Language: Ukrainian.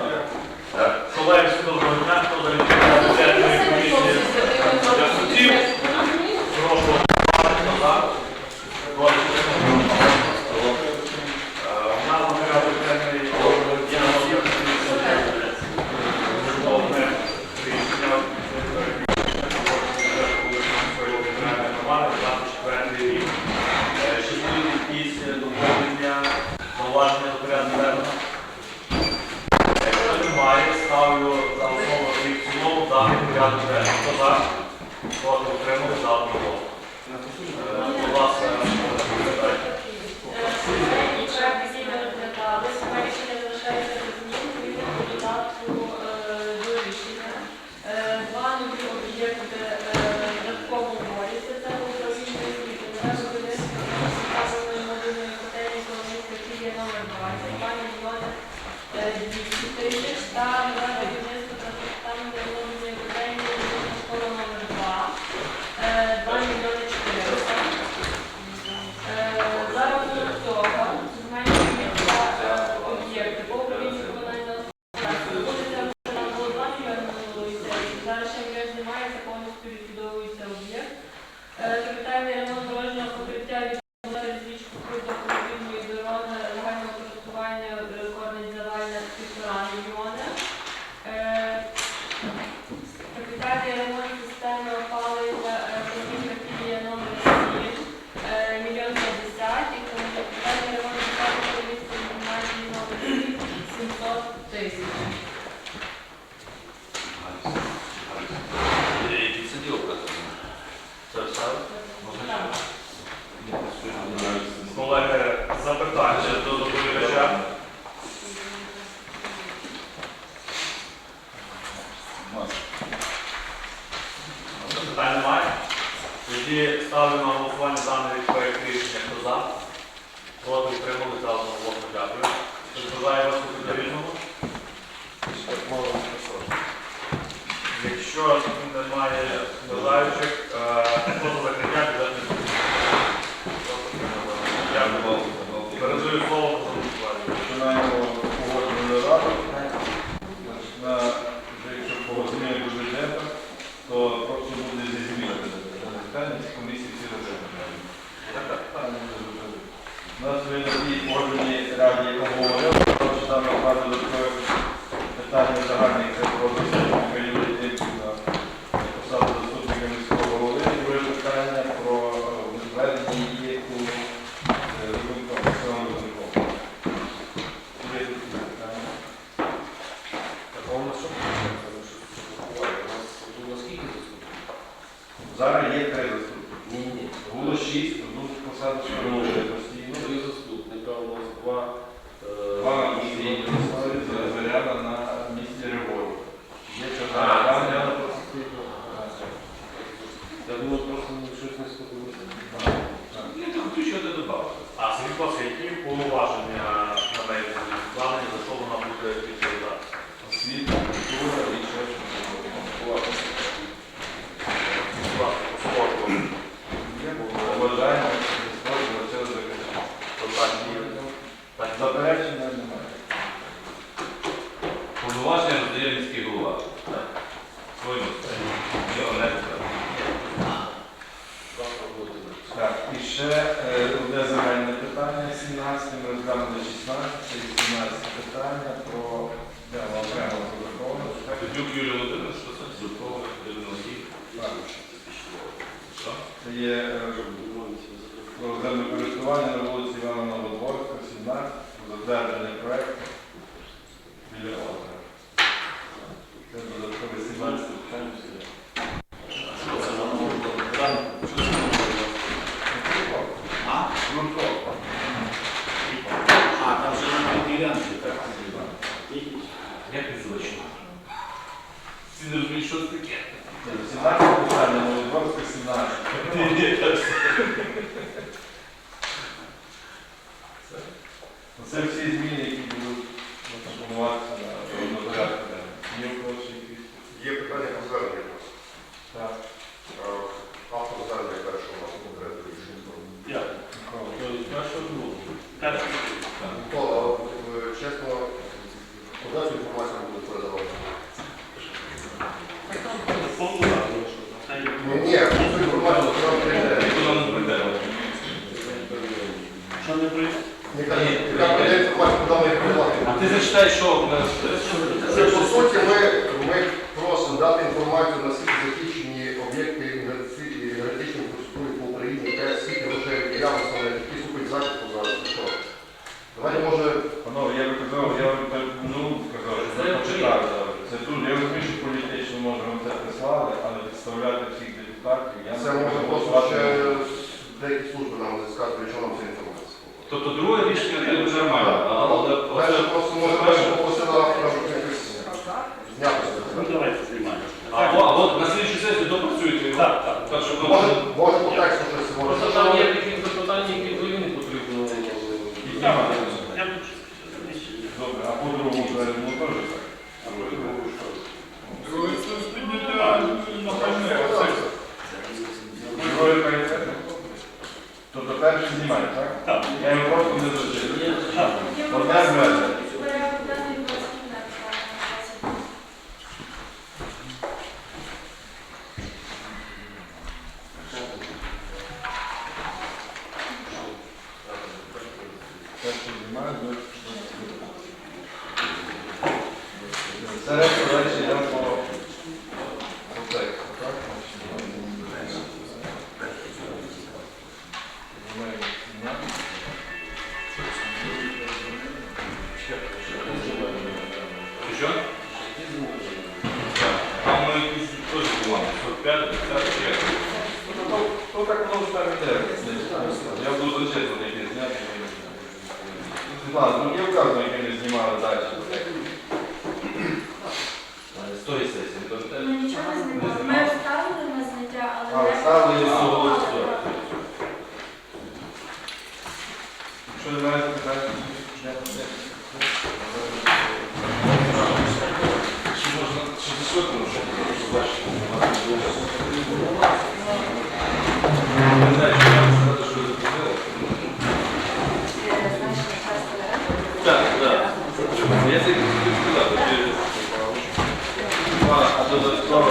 Е, колеги, всі доброго дня, хто за формування дітей та на Проти утримали даному блоку. Дякую. Бажаю вас бути рівному. Якщо немає бажаючих, е, хто за закриття бюджетних. Передаю слово. У нас сьогодні посаду заступника міського голови, друге питання про е, зведення її у е, рахунку Зараз є три заступники. Ні, ні. Було шість, одну посаду. бажання зможемо це закрити. Заперечення немає. Повноваження роздає міський голова. Своїм його не Так, і ще е, одне загальне питання 17, ми розглянули 16, це 18 питання про окремо Верховну. Дюк Юрій Володимирович, що це? Це є е, про землекористування на вулиці Івана Новодворська, 17, затвердження проєкту біля озера. Це додаткові 17 питань. А? Ну, а, там же на ділянці, так? Як не злочно? Всі не розуміють, що це таке. 17 питання, Володимирська 17. Ти що. Це, по суті, ми, ми просимо дати інформацію на скільки захищені об'єкти енергетичної інфраструктури по Україні, яка скільки грошей явно на які супить захисту зараз. Що? Давайте, може, Панове, я би казав, я би так, ну, казав, що це завжди. Це дуже, я розумію, що політично може вам це прислали, але підставляти всіх депутатів, я це може просто ще деякі служби нам зіскати, чого нам ця інформація. Тобто друге рішення не буде нормально. Але просто може перше попросити автора, якось зняти. Ну давайте знімаємо. Або, або на слідчу сесію допрацюйте його. Так, так. Щоб Може, може по тексту щось Просто може. там є такі запитання, які взагалі не потрібно. Піднімати. Я б- Добре, а по другому це було теж так. Друге пріоритет. Тобто перше знімає, так? Так. Я його просто не зачитую. Так. Одне звернення. Порядок денний наступне, пане Перше знімає, друге. Це решта далі йде по тексту, так? Що? Там ми якісь теж були. 45, 50, чи як? Ну, так воно. Я буду зачитувати, які зняти. Ладно, ну я вказую, які не знімали далі. З тої сесії, то Ми теж. нічого не знімали. Ми вставили на зняття, А, але не вставили і голосували. всього Що не маєте питання? Чи можна, чи висотно, щоб побачити? Не знаю, чи я сказати, що ви запустили. Так, так. Я це сказати. А, додатково.